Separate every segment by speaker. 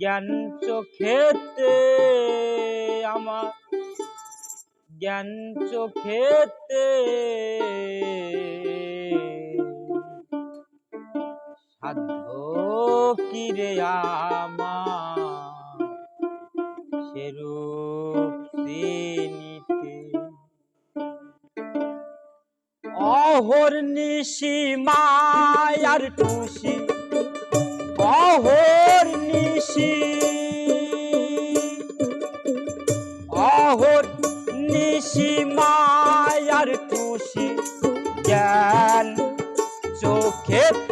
Speaker 1: জ্ঞান চোখেতে আমার। জ্ঞান চোখেতে সাধ্য কিরে আমার? সেরূপ শ্রেণীতে অহর নিশি মায়ার টুসি অহর নিশি অহর নিশি মায়ার খুশি জ্ঞান চোখেতে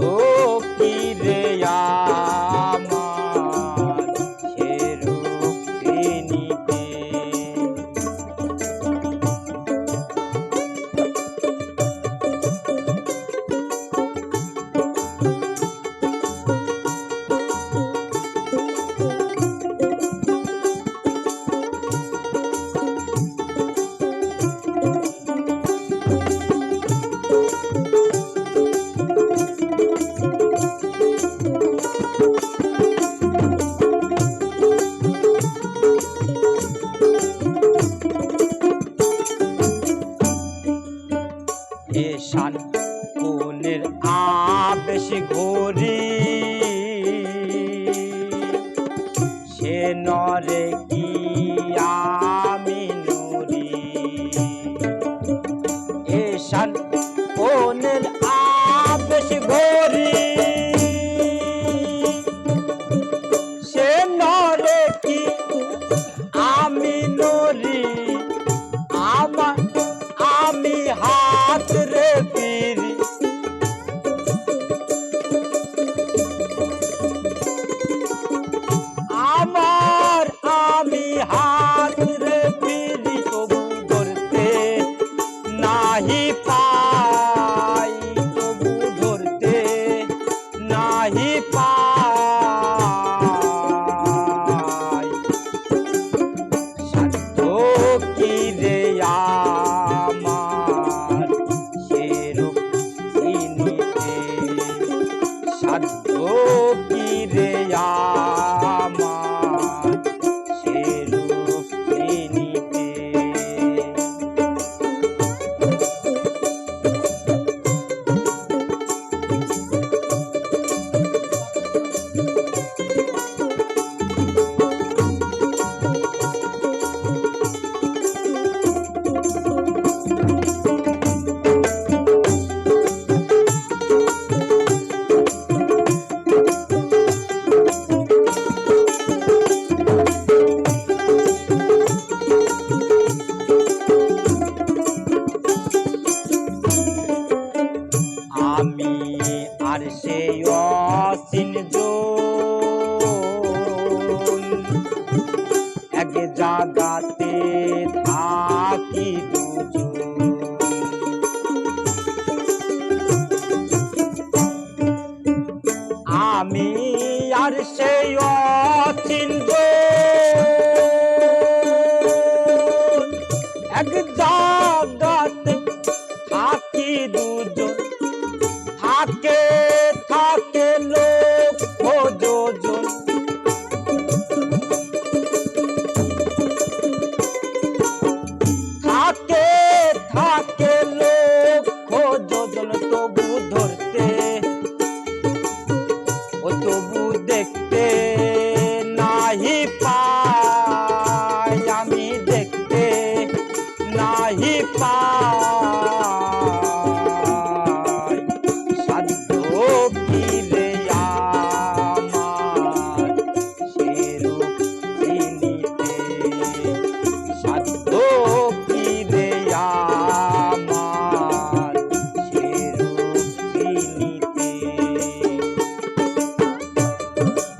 Speaker 1: সাধ্য এশান কোনের আবেশ ঘড়ি। সে নরে কি আমি নুরি এশান কোনের আবেশ ঘড়ি। সে নরে কি আমি নরি আমার, আমি হাত পাহি জাগাতে থাকি। thank you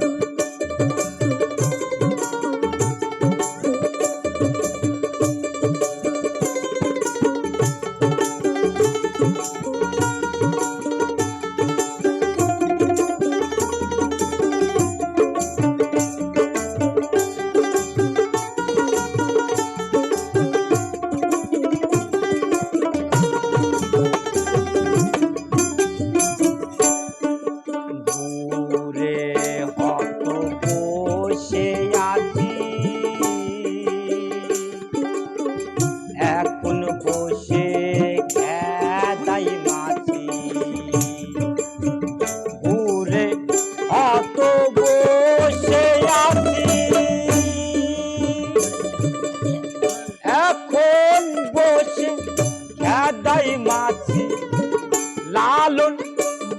Speaker 1: লালন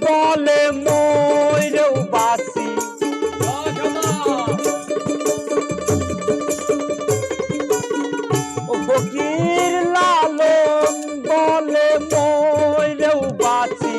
Speaker 1: বলে ময়ূরেও বাসি ফকির লালন বলে ময়ূরেও বাসি